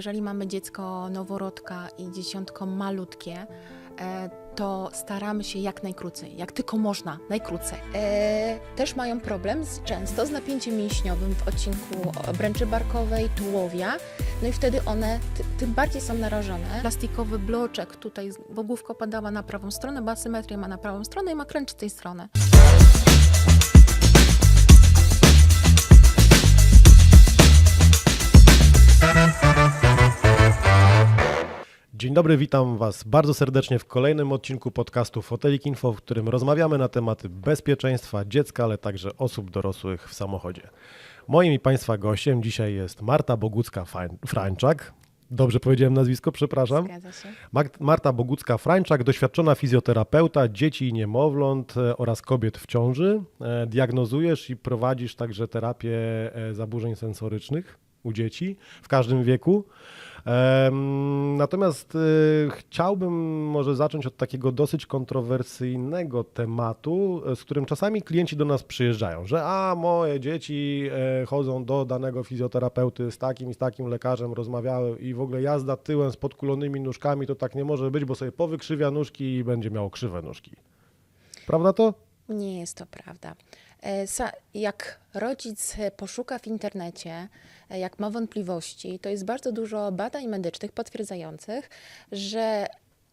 Jeżeli mamy dziecko noworodka i dzieciątko malutkie, e, to staramy się jak najkrócej, jak tylko można, najkrócej. E, też mają problem z, często z napięciem mięśniowym w odcinku obręczy barkowej, tułowia, no i wtedy one ty, tym bardziej są narażone. Plastikowy bloczek tutaj, bo główka opadała na prawą stronę, bo asymetrię ma na prawą stronę i ma kręcz z tej strony. Dzień dobry, witam Was bardzo serdecznie w kolejnym odcinku podcastu Fotelik Info, w którym rozmawiamy na tematy bezpieczeństwa dziecka, ale także osób dorosłych w samochodzie. Moim i Państwa gościem dzisiaj jest Marta Bogucka-Frańczak. Dobrze powiedziałem nazwisko, przepraszam. Zgadza się. Marta Bogucka-Frańczak, doświadczona fizjoterapeuta dzieci i niemowląt e, oraz kobiet w ciąży. E, Diagnozujesz i prowadzisz także terapię e, zaburzeń sensorycznych u dzieci w każdym wieku. Natomiast e, chciałbym może zacząć od takiego dosyć kontrowersyjnego tematu, e, z którym czasami klienci do nas przyjeżdżają, że a moje dzieci e, chodzą do danego fizjoterapeuty z takim i z takim lekarzem, rozmawiały i w ogóle jazda tyłem z podkulonymi nóżkami to tak nie może być, bo sobie powykrzywia nóżki i będzie miało krzywe nóżki. Prawda to? Nie jest to prawda. E, Jak rodzic e, poszuka w internecie, jak ma wątpliwości, to jest bardzo dużo badań medycznych potwierdzających, że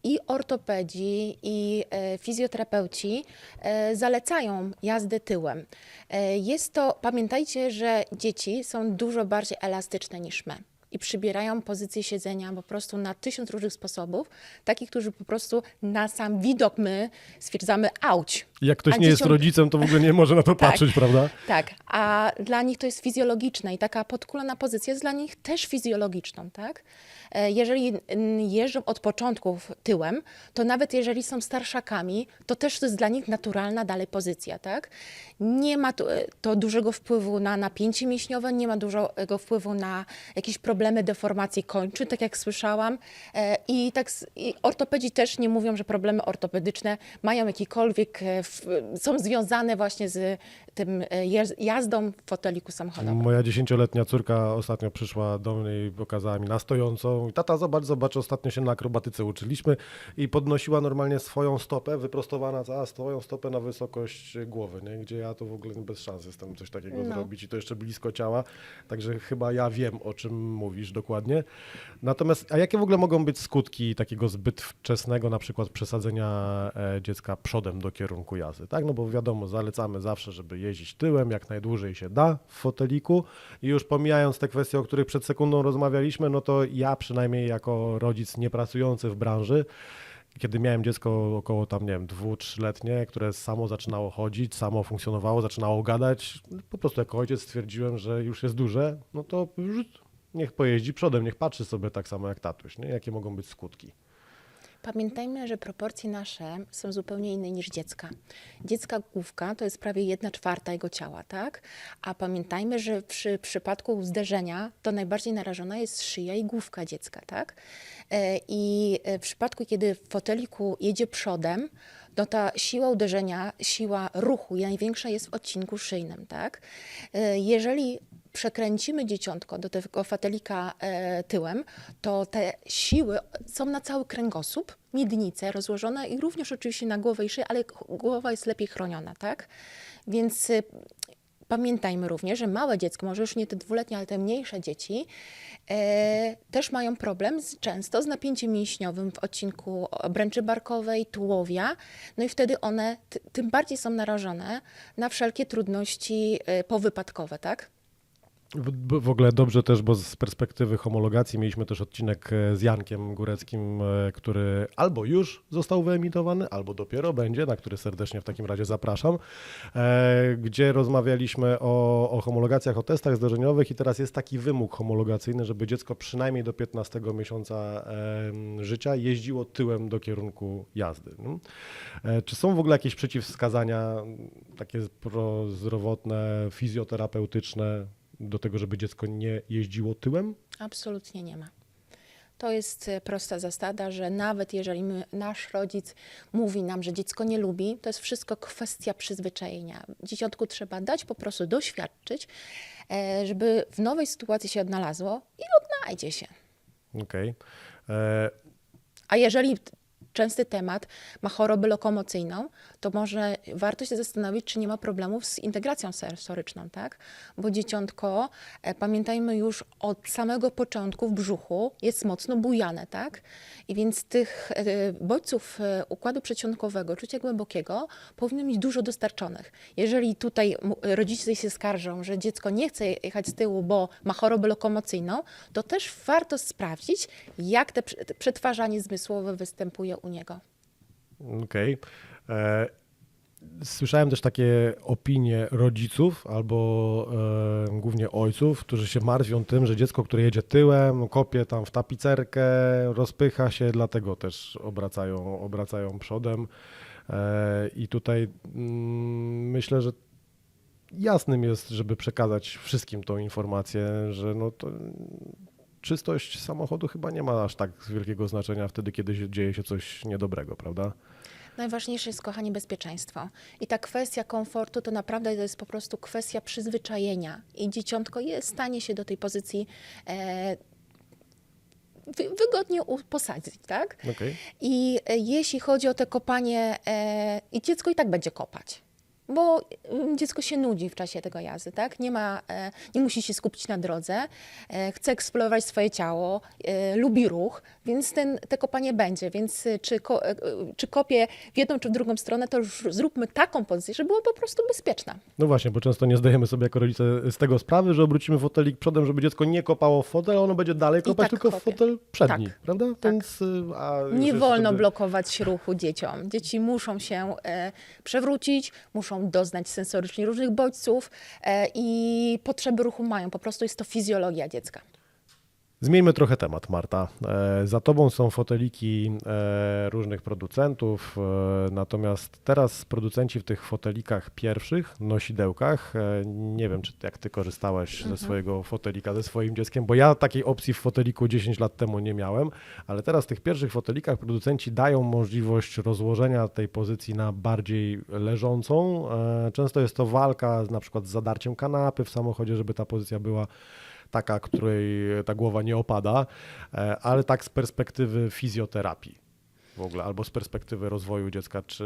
i ortopedzi, i e, fizjoterapeuci e, zalecają jazdę tyłem. E, Jest to, pamiętajcie, że dzieci są dużo bardziej elastyczne niż my. I przybierają pozycję siedzenia po prostu na tysiąc różnych sposobów, takich, którzy po prostu na sam widok my stwierdzamy auć. Jak ktoś nie jest dzieciom- rodzicem, to w ogóle nie może na to Tak. patrzeć, prawda? Tak, a dla nich to jest fizjologiczne i taka podkulona pozycja jest dla nich też fizjologiczną, tak? E, Jeżeli jeżdżą od początków tyłem, to nawet jeżeli są starszakami, to też to jest dla nich naturalna dalej pozycja, tak? Nie ma to, to dużego wpływu na napięcie mięśniowe, nie ma dużego wpływu na jakieś problemy deformacji kończyn, tak jak słyszałam. E, I tak i ortopedzi też nie mówią, że problemy ortopedyczne mają jakikolwiek, e, są związane właśnie z tym e, jaz- jazdą w foteliku samochodowym. Moja dziesięcioletnia córka ostatnio przyszła do mnie i pokazała mi na stojącą. I tata, zobacz, zobacz, ostatnio się na akrobatyce uczyliśmy i podnosiła normalnie swoją stopę, wyprostowana cała swoją stopę na wysokość głowy, nie? gdzie ja to w ogóle bez szans jestem coś takiego No. zrobić i to jeszcze blisko ciała. Także chyba ja wiem, o czym mówisz dokładnie. Natomiast, a jakie w ogóle mogą być skutki takiego zbyt wczesnego na przykład przesadzenia e, dziecka przodem do kierunku jazdy? Tak, no bo wiadomo, zalecamy zawsze, żeby jeździć tyłem jak najdłużej się da w foteliku i już pomijając te kwestie, o których przed sekundą rozmawialiśmy, no to ja przynajmniej jako rodzic niepracujący w branży, kiedy miałem dziecko około tam, nie wiem, dwu, trzyletnie, które samo zaczynało chodzić, samo funkcjonowało, zaczynało gadać, po prostu jako ojciec stwierdziłem, że już jest duże, no to już niech pojeździ przodem, niech patrzy sobie tak samo jak tatuś, nie? jakie mogą być skutki. Pamiętajmy, że proporcje nasze są zupełnie inne niż dziecka. Dziecka główka to jest prawie jedna czwarta jego ciała, tak? A pamiętajmy, że przy przypadku zderzenia to najbardziej narażona jest szyja i główka dziecka, tak? E, I e, w przypadku, kiedy w foteliku jedzie przodem, no ta siła uderzenia, siła ruchu największa jest w odcinku szyjnym, tak? E, Jeżeli przekręcimy dzieciątko do tego fatelika e, tyłem, to te siły są na cały kręgosłup, miednice rozłożone i również oczywiście na głowę i szyję, ale głowa jest lepiej chroniona, tak? Więc y, pamiętajmy również, że małe dziecko, może już nie te dwuletnie, ale te mniejsze dzieci, e, też mają problem z, często z napięciem mięśniowym w odcinku obręczy barkowej, tułowia, no i wtedy one ty, tym bardziej są narażone na wszelkie trudności e, powypadkowe, tak? W, ogóle dobrze też, bo z perspektywy homologacji mieliśmy też odcinek e, z Jankiem Góreckim, e, który albo już został wyemitowany, albo dopiero będzie, na który serdecznie w takim razie zapraszam, e, gdzie rozmawialiśmy o, o homologacjach, o testach zdarzeniowych i teraz jest taki wymóg homologacyjny, żeby dziecko przynajmniej do 15 miesiąca życia jeździło tyłem do kierunku jazdy. E, Czy są w ogóle jakieś przeciwwskazania takie prozdrowotne, fizjoterapeutyczne do tego, żeby dziecko nie jeździło tyłem? Absolutnie nie ma. To jest e, prosta zasada, że nawet jeżeli my, nasz rodzic mówi nam, że dziecko nie lubi, to jest wszystko kwestia przyzwyczajenia. Dzieciątku trzeba dać po prostu doświadczyć, e, żeby w nowej sytuacji się odnalazło i odnajdzie się. Okej. E, A jeżeli częsty temat ma chorobę lokomocyjną, to może warto się zastanowić, czy nie ma problemów z integracją sensoryczną, tak? Bo dzieciątko, e, pamiętajmy już od samego początku w brzuchu jest mocno bujane, tak? I więc tych e, bodźców e, układu przedsionkowego, czucia głębokiego powinno mieć dużo dostarczonych. Jeżeli tutaj rodzice się skarżą, że dziecko nie chce jechać z tyłu, bo ma chorobę lokomocyjną, to też warto sprawdzić, jak te prze- te przetwarzanie zmysłowe występuje u niego. Okej. E, Słyszałem też takie opinie rodziców albo e, głównie ojców, którzy się martwią tym, że dziecko, które jedzie tyłem, kopie tam w tapicerkę, rozpycha się, dlatego też obracają, obracają przodem. E, I tutaj mm, myślę, że jasnym jest, żeby przekazać wszystkim tą informację, że no to czystość samochodu chyba nie ma aż tak wielkiego znaczenia wtedy, kiedy dzieje się coś niedobrego, prawda? Najważniejsze jest, kochanie, bezpieczeństwo. I ta kwestia komfortu to naprawdę to jest po prostu kwestia przyzwyczajenia. I dzieciątko jest stanie się do tej pozycji e, wy, wygodnie posadzić, tak? Okej. I e, jeśli chodzi o te kopanie, e, i dziecko i tak będzie kopać. Bo mm, dziecko się nudzi w czasie tego jazdy, tak? Nie, ma, e, nie musi się skupić na drodze, e, chce eksplorować swoje ciało, e, lubi ruch, więc ten, te kopanie będzie. Więc czy, ko, czy kopie w jedną czy w drugą stronę, to już zróbmy taką pozycję, żeby była po prostu bezpieczna. No właśnie, bo często nie zdajemy sobie jako rodzice z tego sprawy, że obrócimy fotelik przodem, żeby dziecko nie kopało w fotel, a ono będzie dalej kopać tak tylko w fotel przedni, Tak, prawda? tak. Więc, y, Nie wolno wtedy- blokować ruchu dzieciom. Dzieci muszą się przewrócić, muszą doznać sensorycznie różnych bodźców e, i potrzeby ruchu mają. Po prostu jest to fizjologia dziecka. Zmieńmy trochę temat, Marta. E, Za tobą są foteliki e, różnych producentów, e, natomiast teraz producenci w tych fotelikach pierwszych, nosidełkach, nie wiem, czy jak ty korzystałaś ze swojego fotelika ze swoim dzieckiem, bo ja takiej opcji w foteliku 10 lat temu nie miałem, ale teraz w tych pierwszych fotelikach producenci dają możliwość rozłożenia tej pozycji na bardziej leżącą. Często jest to walka na przykład z zadarciem kanapy w samochodzie, żeby ta pozycja była taka, której ta głowa nie opada, e, ale tak z perspektywy fizjoterapii w ogóle, albo z perspektywy rozwoju dziecka, czy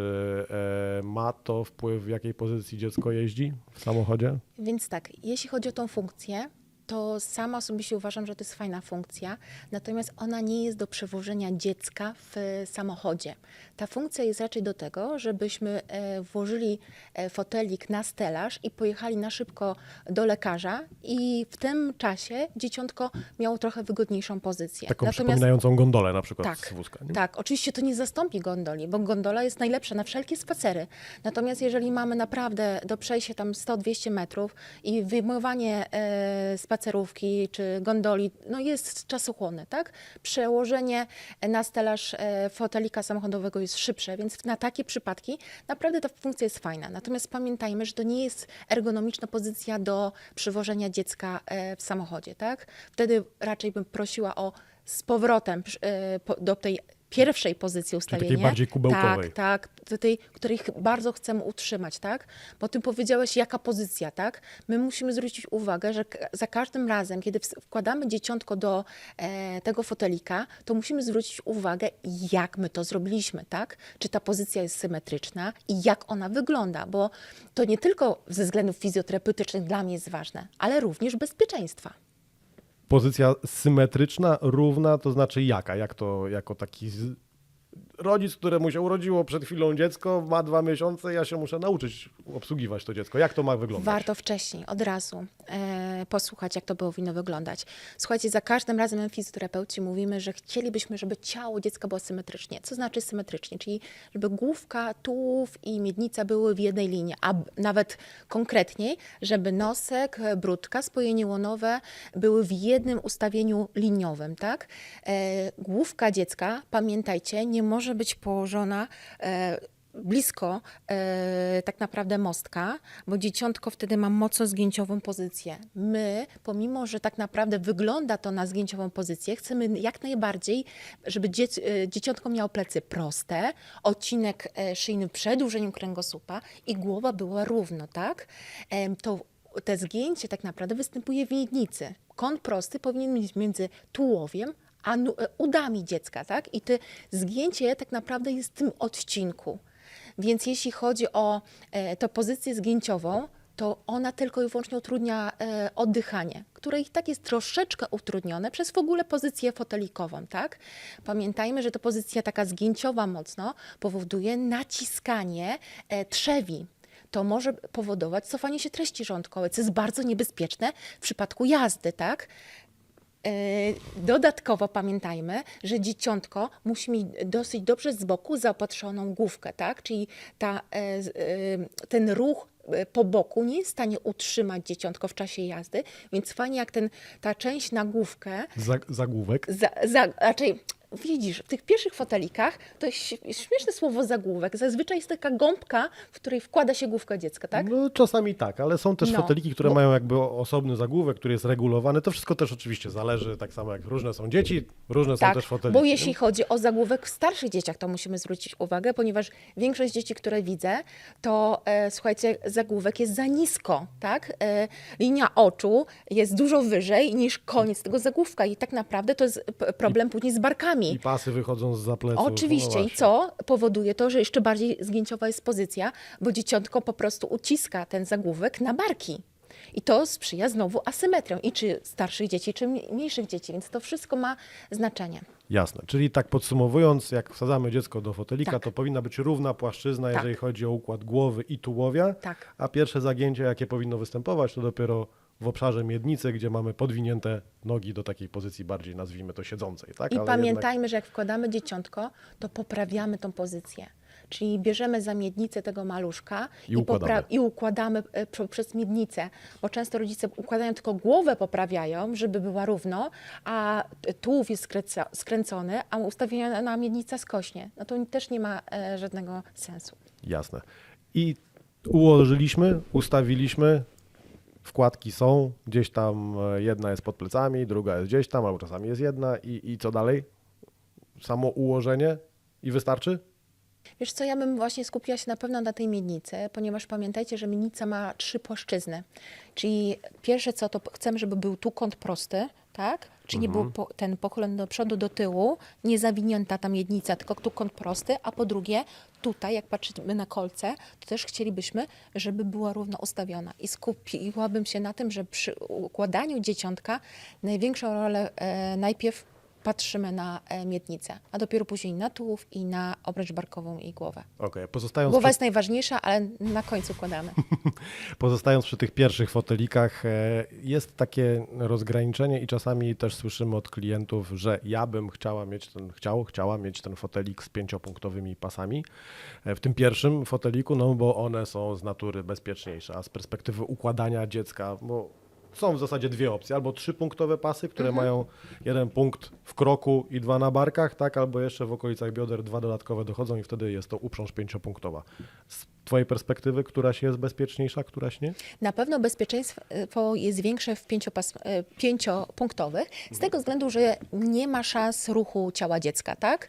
e, ma to wpływ, w jakiej pozycji dziecko jeździ w samochodzie? Więc tak, jeśli chodzi o tą funkcję, to sama osobiście uważam, że to jest fajna funkcja, natomiast ona nie jest do przewożenia dziecka w samochodzie. Ta funkcja jest raczej do tego, żebyśmy e, włożyli e, fotelik na stelaż i pojechali na szybko do lekarza i w tym czasie dzieciątko miało trochę wygodniejszą pozycję. Taką przypominającą gondolę na przykład Tak, z wózka. Nie? tak. Oczywiście to nie zastąpi gondoli, bo gondola jest najlepsza na wszelkie spacery. Natomiast jeżeli mamy naprawdę do przejścia tam 100-200 metrów i wyjmowanie e, spacerówki czy gondoli, no jest czasochłonne, tak? Przełożenie na stelaż fotelika samochodowego jest szybsze, więc na takie przypadki naprawdę ta funkcja jest fajna. Natomiast pamiętajmy, że to nie jest ergonomiczna pozycja do przywożenia dziecka e, w samochodzie, tak? Wtedy raczej bym prosiła o z powrotem e, do tej pierwszej pozycji ustawienia. bardziej kubełkowej. Tak, tak, tej, której ch- bardzo chcemy utrzymać, tak? Bo ty powiedziałeś, jaka pozycja, tak? My musimy zwrócić uwagę, że za każdym razem, kiedy wkładamy dzieciątko do e, tego fotelika, to musimy zwrócić uwagę, jak my to zrobiliśmy, tak? Czy ta pozycja jest symetryczna i jak ona wygląda, bo to nie tylko ze względów fizjoterapeutycznych dla mnie jest ważne, ale również bezpieczeństwa. Pozycja symetryczna, równa, to znaczy jaka? Jak to jako taki. Rodzic, któremu się urodziło przed chwilą dziecko, ma dwa miesiące, ja się muszę nauczyć obsługiwać to dziecko. Jak to ma wyglądać? Warto wcześniej, od razu e, posłuchać, jak to powinno wyglądać. Słuchajcie, za każdym razem my fizjoterapeuci mówimy, że chcielibyśmy, żeby ciało dziecka było symetrycznie. Co znaczy symetrycznie? Czyli żeby główka, tułów i miednica były w jednej linii, a nawet konkretniej, żeby nosek, brudka, spojenie łonowe były w jednym ustawieniu liniowym, tak? E, główka dziecka, pamiętajcie, nie może być położona e, blisko e, tak naprawdę mostka, bo dzieciątko wtedy ma mocno zgięciową pozycję. My, pomimo, że tak naprawdę wygląda to na zgięciową pozycję, chcemy jak najbardziej, żeby dziec, e, dzieciątko miało plecy proste, odcinek e, szyjny w przedłużeniu kręgosłupa i głowa była równo, tak? Em, to te zgięcie tak naprawdę występuje w miednicy. Kąt prosty powinien być między tułowiem a nu- e, udami dziecka, tak? I to zgięcie tak naprawdę jest w tym odcinku. Więc jeśli chodzi o e, tę pozycję zgięciową, to ona tylko i wyłącznie utrudnia e, oddychanie, które i tak jest troszeczkę utrudnione przez w ogóle pozycję fotelikową, tak? Pamiętajmy, że to pozycja taka zgięciowa mocno powoduje naciskanie e, trzewi. To może powodować cofanie się treści żołądkowej, co jest bardzo niebezpieczne w przypadku jazdy, tak? E, Dodatkowo pamiętajmy, że dzieciątko musi mieć dosyć dobrze z boku zaopatrzoną główkę, tak? Czyli ta, e, e, ten ruch po boku nie jest w stanie utrzymać dzieciątko w czasie jazdy, więc fajnie jak ten, ta część na główkę Za, zagłówek. za, za, raczej widzisz, w tych pierwszych fotelikach to jest śmieszne słowo zagłówek. Zazwyczaj jest taka gąbka, w której wkłada się główka dziecka, tak? No czasami tak, ale są też No, foteliki, które bo- mają jakby osobny zagłówek, który jest regulowany. To wszystko też oczywiście zależy, tak samo jak różne są dzieci, różne są Tak, też foteliki. bo jeśli chodzi o zagłówek w starszych dzieciach, to musimy zwrócić uwagę, ponieważ większość dzieci, które widzę, to e, słuchajcie, zagłówek jest za nisko, tak? E, linia oczu jest dużo wyżej niż koniec tego zagłówka i tak naprawdę to jest problem później z barkami. I pasy wychodzą z zapleców. Oczywiście. No I co powoduje to, że jeszcze bardziej zgięciowa jest pozycja, bo dzieciątko po prostu uciska ten zagłówek na barki. I to sprzyja znowu asymetrią i czy starszych dzieci, czy mniejszych dzieci, więc to wszystko ma znaczenie. Jasne. Czyli tak podsumowując, jak wsadzamy dziecko do fotelika, Tak. to powinna być równa płaszczyzna, Tak. jeżeli chodzi o układ głowy i tułowia. Tak. A pierwsze zagięcie, jakie powinno występować, to dopiero w obszarze miednicy, gdzie mamy podwinięte nogi do takiej pozycji bardziej, nazwijmy to, siedzącej. Tak? I Ale pamiętajmy, że jak wkładamy dzieciątko, to poprawiamy tą pozycję. Czyli bierzemy za miednicę tego maluszka I układamy. i układamy e, prze- przez miednicę, bo często rodzice układają tylko głowę, poprawiają, żeby była równo, a tułów jest skręcony, a ustawiona miednica skośnie. No to też nie ma e, żadnego sensu. Jasne. I ułożyliśmy, ustawiliśmy, wkładki są, gdzieś tam e, jedna jest pod plecami, druga jest gdzieś tam, albo czasami jest jedna i, i co dalej? Samo ułożenie i wystarczy? Wiesz co, ja bym właśnie skupiła się na pewno na tej miednicy, ponieważ pamiętajcie, że miednica ma trzy płaszczyzny. Czyli pierwsze co, to chcemy, żeby był tu kąt prosty, tak? Czyli nie był po, ten pochylony do przodu, do tyłu, nie zawinięta ta miednica, tylko tu kąt prosty, a po drugie tutaj, jak patrzymy na kolce, to też chcielibyśmy, żeby była równo ustawiona. I skupiłabym się na tym, że przy układaniu dzieciątka największą rolę e, najpierw patrzymy na e, miednicę, a dopiero później na tułów i na obręcz barkową i głowę. Okej, pozostając, Głowa przy, jest najważniejsza, ale na końcu kładamy. pozostając przy tych pierwszych fotelikach, e, jest takie rozgraniczenie i czasami też słyszymy od klientów, że ja bym chciała mieć ten, chciał, chciała mieć ten fotelik z pięciopunktowymi pasami. E, W tym pierwszym foteliku, no bo one są z natury bezpieczniejsze, a z perspektywy układania dziecka, bo są w zasadzie dwie opcje, albo trzypunktowe pasy, które mają jeden punkt w kroku i dwa na barkach, tak, albo jeszcze w okolicach bioder dwa dodatkowe dochodzą i wtedy jest to uprząż pięciopunktowa. Z Twojej perspektywy, któraś jest bezpieczniejsza, któraś nie? Na pewno bezpieczeństwo jest większe w pięciopas, e, pięciopunktowych, z tego względu, że nie ma szans ruchu ciała dziecka, tak?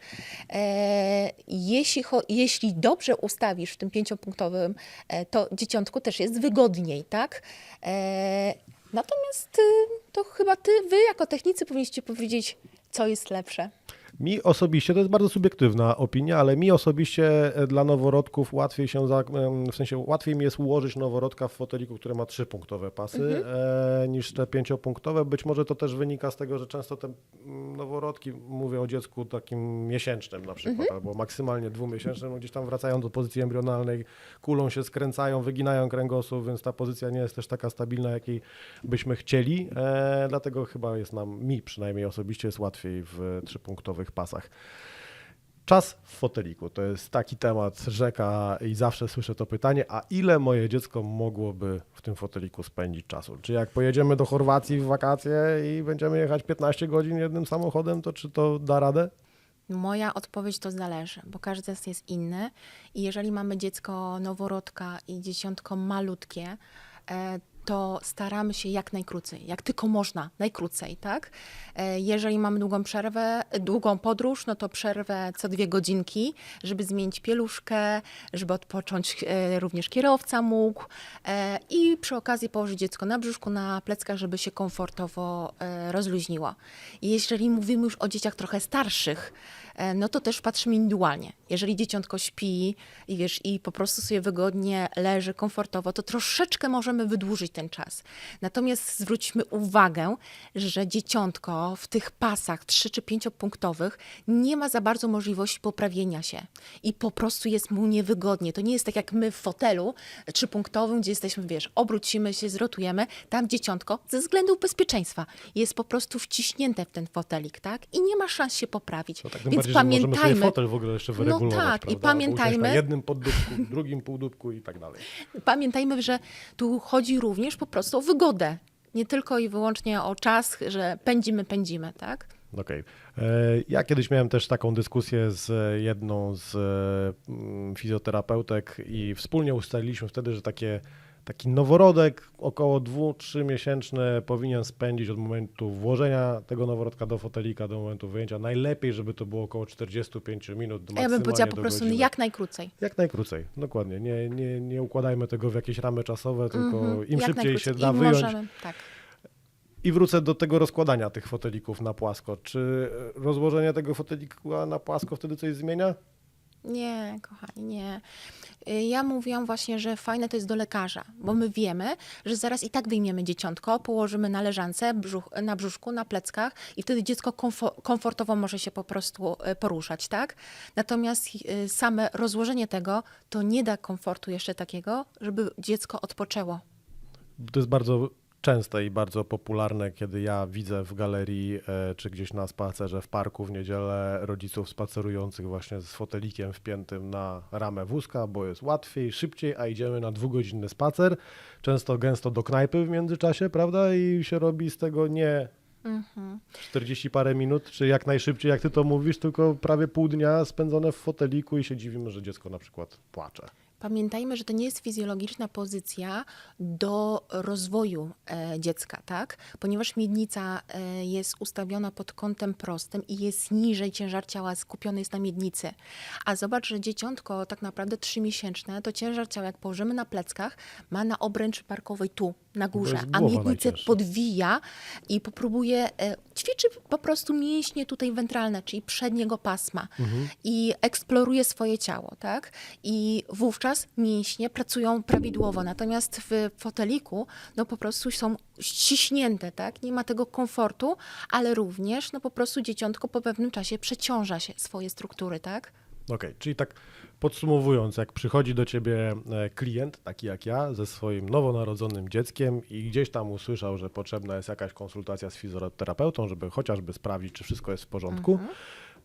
E, jeśli, jeśli dobrze ustawisz w tym pięciopunktowym, e, to dzieciątku też jest wygodniej, tak? E, natomiast y, to chyba ty, wy jako technicy powinniście powiedzieć, co jest lepsze. Mi osobiście, to jest bardzo subiektywna opinia, ale mi osobiście e, dla noworodków łatwiej się, w sensie łatwiej mi jest ułożyć noworodka w foteliku, który ma trzypunktowe pasy e, niż te pięciopunktowe. Być może to też wynika z tego, że często te noworodki, mówię o dziecku takim miesięcznym na przykład, albo maksymalnie dwumiesięcznym, no gdzieś tam wracają do pozycji embrionalnej, kulą się skręcają, wyginają kręgosłup, więc ta pozycja nie jest też taka stabilna, jakiej byśmy chcieli. E, dlatego chyba jest nam, mi przynajmniej osobiście jest łatwiej w trzypunktowych pasach. Czas w foteliku to jest taki temat rzeka i zawsze słyszę to pytanie, a ile moje dziecko mogłoby w tym foteliku spędzić czasu? Czy jak pojedziemy do Chorwacji w wakacje i będziemy jechać 15 godzin jednym samochodem, to czy to da radę? Moja odpowiedź to zależy, bo każdy nas jest inny i jeżeli mamy dziecko noworodka i dzieciątko malutkie, e, to staramy się jak najkrócej, jak tylko można, najkrócej, tak? E, Jeżeli mamy długą przerwę, długą podróż, no to przerwę co dwie godzinki, żeby zmienić pieluszkę, żeby odpocząć e, również kierowca mógł e, i przy okazji położyć dziecko na brzuszku, na pleckach, żeby się komfortowo rozluźniło. Jeżeli mówimy już o dzieciach trochę starszych, no to też patrzymy indywidualnie. Jeżeli dzieciątko śpi i wiesz, i po prostu sobie wygodnie leży, komfortowo, to troszeczkę możemy wydłużyć ten czas. Natomiast zwróćmy uwagę, że dzieciątko w tych pasach 3 czy 5 punktowych nie ma za bardzo możliwości poprawienia się i po prostu jest mu niewygodnie. To nie jest tak jak my w fotelu trzypunktowym, gdzie jesteśmy, wiesz, obrócimy się, zrotujemy. Tam dzieciątko ze względów bezpieczeństwa jest po prostu wciśnięte w ten fotelik, tak? I nie ma szans się poprawić. To tak tym Więc bardziej, że możemy sobie pamiętajmy, fotel w ogóle jeszcze No wyregulować, tak, i prawda? Usiąść pamiętajmy- na jednym poddubku, drugim półdubku i tak dalej. Pamiętajmy, że tu chodzi również po prostu o wygodę. Nie tylko i wyłącznie o czas, że pędzimy, pędzimy, tak? Okej. E, Ja kiedyś miałem też taką dyskusję z jedną z mm, fizjoterapeutek i wspólnie ustaliliśmy wtedy, że takie, taki noworodek około 2-3 miesięczny powinien spędzić od momentu włożenia tego noworodka do fotelika do momentu wyjęcia. Najlepiej, żeby to było około 45 minut. Ja bym powiedziała po prostu godziny. jak najkrócej. Jak najkrócej, dokładnie. Nie, nie, nie układajmy tego w jakieś ramy czasowe, tylko Mhm, im jak szybciej się da wyjąć. Możemy, tak. I wrócę do tego rozkładania tych fotelików na płasko. Czy rozłożenie tego fotelika na płasko wtedy coś zmienia? Nie, kochani, nie. Y, Ja mówiłam właśnie, że fajne to jest do lekarza, bo my wiemy, że zaraz i tak wyjmiemy dzieciątko, położymy na leżance, brzuch, na brzuszku, na pleckach i wtedy dziecko komfo- komfortowo może się po prostu y, poruszać, tak? Natomiast y, same rozłożenie tego to nie da komfortu jeszcze takiego, żeby dziecko odpoczęło. To jest bardzo częste i bardzo popularne, kiedy ja widzę w galerii e, czy gdzieś na spacerze w parku w niedzielę rodziców spacerujących właśnie z fotelikiem wpiętym na ramę wózka, bo jest łatwiej, szybciej, a idziemy na dwugodzinny spacer, często gęsto do knajpy w międzyczasie, prawda? I się robi z tego nie 40 parę minut, czy jak najszybciej, jak ty to mówisz, tylko prawie pół dnia spędzone w foteliku i się dziwimy, że dziecko na przykład płacze. Pamiętajmy, że to nie jest fizjologiczna pozycja do rozwoju e, dziecka, tak? Ponieważ miednica e, jest ustawiona pod kątem prostym i jest niżej, ciężar ciała skupiony jest na miednicy. A zobacz, że dzieciątko tak naprawdę trzymiesięczne, to ciężar ciała, jak położymy na pleckach, ma na obręczy barkowej tu, na górze, a miednicę podwija i popróbuje, e, ćwiczy po prostu mięśnie tutaj wentralne, czyli przedniego pasma i eksploruje swoje ciało, tak? I wówczas mięśnie pracują prawidłowo, natomiast w foteliku no po prostu są ściśnięte, tak? Nie ma tego komfortu, ale również no po prostu dzieciątko po pewnym czasie przeciąża się swoje struktury, tak? Okej, czyli tak podsumowując, jak przychodzi do ciebie e, klient, taki jak ja, ze swoim nowonarodzonym dzieckiem i gdzieś tam usłyszał, że potrzebna jest jakaś konsultacja z fizjoterapeutą, żeby chociażby sprawdzić, czy wszystko jest w porządku,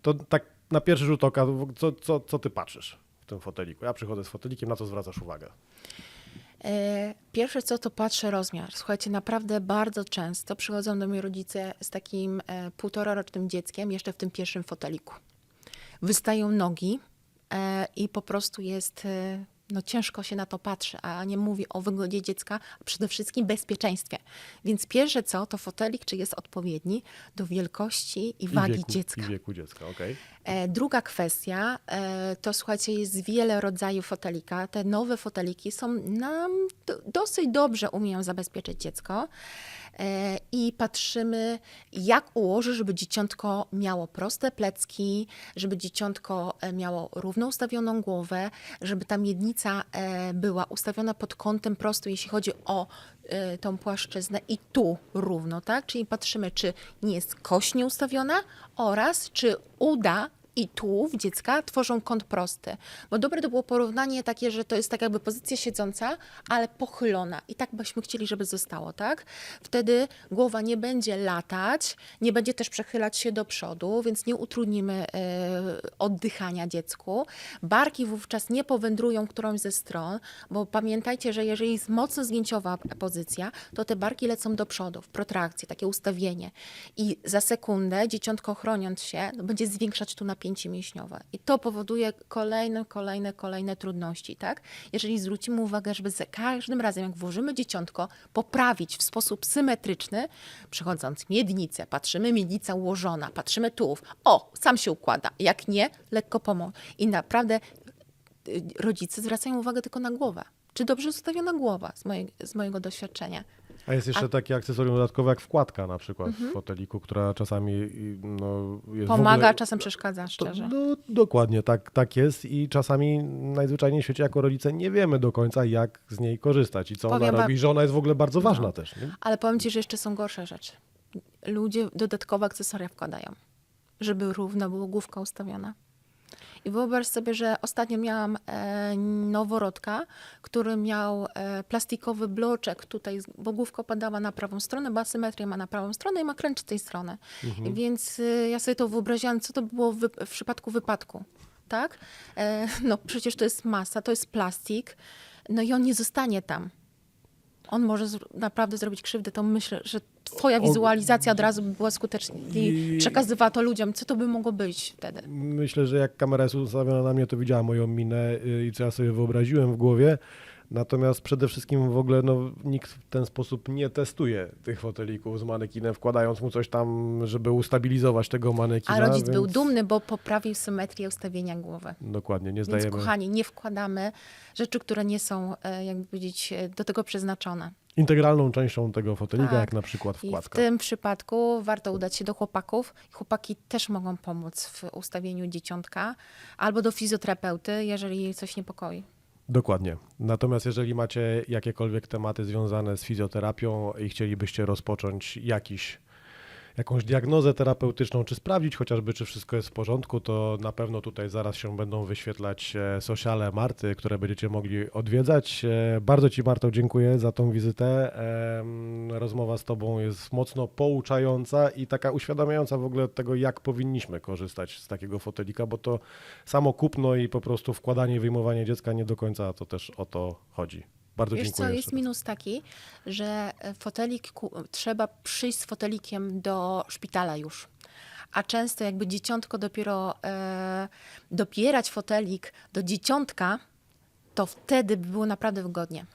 to tak na pierwszy rzut oka, co, co, co ty patrzysz w tym foteliku? Ja przychodzę z fotelikiem, na co zwracasz uwagę? E, Pierwsze co to patrzę rozmiar. Słuchajcie, naprawdę bardzo często przychodzą do mnie rodzice z takim e, półtorarocznym dzieckiem, jeszcze w tym pierwszym foteliku. Wystają nogi i po prostu jest, e, no ciężko się na to patrzy, a nie mówi o wygodzie dziecka, a przede wszystkim bezpieczeństwie. Więc pierwsze co, to fotelik, czy jest odpowiedni do wielkości i wagi wieku, dziecka. I wieku dziecka, okej. E, Druga kwestia, e, to słuchajcie, jest wiele rodzajów fotelika. Te nowe foteliki są nam do, dosyć dobrze umieją zabezpieczyć dziecko. E, I patrzymy, jak ułożyć, żeby dzieciątko miało proste plecki, żeby dzieciątko e, miało równo ustawioną głowę, żeby ta miednica e, była ustawiona pod kątem prosto, jeśli chodzi o tą płaszczyznę i tu równo, tak? Czyli patrzymy, czy nie jest kość nieustawiona oraz czy uda i tułów dziecka tworzą kąt prosty. Bo dobre to było porównanie takie, że to jest tak jakby pozycja siedząca, ale pochylona. I tak byśmy chcieli, żeby zostało, tak? Wtedy głowa nie będzie latać, nie będzie też przechylać się do przodu, więc nie utrudnimy e, oddychania dziecku. Barki wówczas nie powędrują którąś ze stron, bo pamiętajcie, że jeżeli jest mocno zgięciowa pozycja, to te barki lecą do przodu, w protrakcję, takie ustawienie. I za sekundę dzieciątko chroniąc się, będzie zwiększać tu napięcie. Napięcie mięśniowe. I to powoduje kolejne, kolejne, kolejne trudności, tak? Jeżeli zwrócimy uwagę, żeby za każdym razem, jak włożymy dzieciątko, poprawić w sposób symetryczny, przychodząc miednicę, patrzymy, miednica ułożona, patrzymy tułów, o, sam się układa. Jak nie, lekko pomóc. I naprawdę y, rodzice zwracają uwagę tylko na głowę. Czy dobrze ustawiona głowa, z, z mojego doświadczenia. A jest jeszcze takie akcesorium dodatkowe jak wkładka na przykład w foteliku, która czasami no, Pomaga, ogóle... czasem przeszkadza, szczerze. no, dokładnie, tak, tak jest i czasami najzwyczajniej w świecie jako rodzice nie wiemy do końca, jak z niej korzystać i co Powiem ona robi, że ona jest w ogóle bardzo ważna No. też. Nie? Ale powiem Ci, że jeszcze są gorsze rzeczy. Ludzie dodatkowe akcesoria wkładają, żeby równo było główka ustawiona. I wyobraź sobie, że ostatnio miałam e, noworodka, który miał e, plastikowy bloczek tutaj, z- bo główka opadała na prawą stronę, bo asymetrię ma na prawą stronę i ma kręcz z tej strony. Mhm. Więc y, ja sobie to wyobraziłam, co to było w, w przypadku wypadku. Tak? E, no przecież to jest masa, to jest plastik, no i on nie zostanie tam on może zr- naprawdę zrobić krzywdę, to myślę, że twoja wizualizacja od razu by była skuteczna i I- przekazywała to ludziom. Co to by mogło być wtedy? Myślę, że jak kamera jest ustawiona na mnie, to widziała moją minę y, i co ja sobie wyobraziłem w głowie. Natomiast przede wszystkim w ogóle no, nikt w ten sposób nie testuje tych fotelików z manekinem, wkładając mu coś tam, żeby ustabilizować tego manekina. A rodzic był więc dumny, bo poprawił symetrię ustawienia głowy. Dokładnie, nie Więc zdajemy. kochani, nie wkładamy rzeczy, które nie są, e, jakby powiedzieć, e, do tego przeznaczone. integralną częścią tego fotelika, Tak. jak na przykład I w wkładka. tym przypadku warto udać się do chłopaków. Chłopaki też mogą pomóc w ustawieniu dzieciątka albo do fizjoterapeuty, jeżeli coś niepokoi. Dokładnie. Natomiast jeżeli macie jakiekolwiek tematy związane z fizjoterapią i chcielibyście rozpocząć jakiś, jakąś diagnozę terapeutyczną, czy sprawdzić chociażby, czy wszystko jest w porządku, to na pewno tutaj zaraz się będą wyświetlać e, sociale Marty, które będziecie mogli odwiedzać. E, Bardzo Ci, Marto, dziękuję za tą wizytę. Rozmowa z Tobą jest mocno pouczająca i taka uświadamiająca w ogóle tego, jak powinniśmy korzystać z takiego fotelika, bo to samo kupno i po prostu wkładanie wyjmowanie dziecka nie do końca to też o to chodzi. Bardzo Wiesz dziękuję. co, jest minus taki, że e, fotelik, trzeba przyjść z fotelikiem do szpitala już. A często jakby dzieciątko dopiero, e, dopierać fotelik do dzieciątka, to wtedy by było naprawdę wygodnie.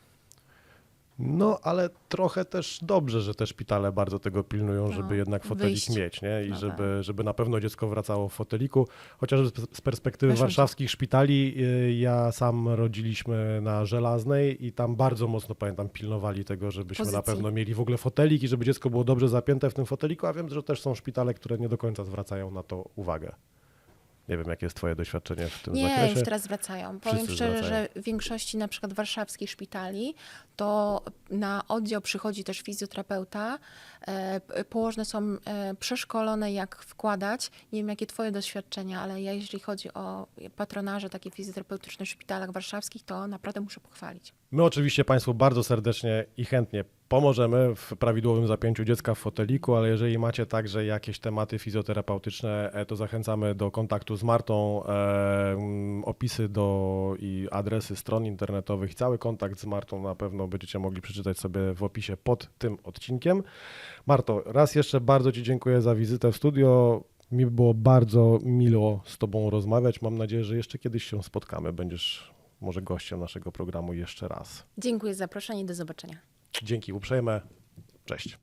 No, ale trochę też dobrze, że te szpitale bardzo tego pilnują, No, żeby jednak fotelik wyjść. mieć, nie? I No żeby, żeby na pewno dziecko wracało w foteliku. Chociaż z perspektywy warszawskich szpitali, y, ja sam rodziliśmy na Żelaznej i tam bardzo mocno, pamiętam, pilnowali tego, żebyśmy na Pozycji. pewno mieli w ogóle fotelik i żeby dziecko było dobrze zapięte w tym foteliku, a wiem, że też są szpitale, które nie do końca zwracają na to uwagę. Nie wiem, jakie jest twoje doświadczenie w tym Nie, zakresie. już teraz zwracają. Powiem Wszyscy szczerze, zwracają. że w większości na przykład warszawskich szpitali to na oddział przychodzi też fizjoterapeuta. E, Położne są e, przeszkolone, jak wkładać. Nie wiem, jakie twoje doświadczenia, ale ja, jeśli chodzi o patronaże takie fizjoterapeutyczne w szpitalach warszawskich, to naprawdę muszę pochwalić. My oczywiście Państwu bardzo serdecznie i chętnie pomożemy w prawidłowym zapięciu dziecka w foteliku, ale jeżeli macie także jakieś tematy fizjoterapeutyczne, e, to zachęcamy do kontaktu z Martą. E, mm, opisy do i adresy stron internetowych, cały kontakt z Martą na pewno będziecie mogli przeczytać sobie w opisie pod tym odcinkiem. Marto, raz jeszcze bardzo Ci dziękuję za wizytę w studio. Mi było bardzo miło z Tobą rozmawiać. Mam nadzieję, że jeszcze kiedyś się spotkamy. Będziesz może gościem naszego programu jeszcze raz. Dziękuję za zaproszenie. Do zobaczenia. Dzięki uprzejme. Cześć.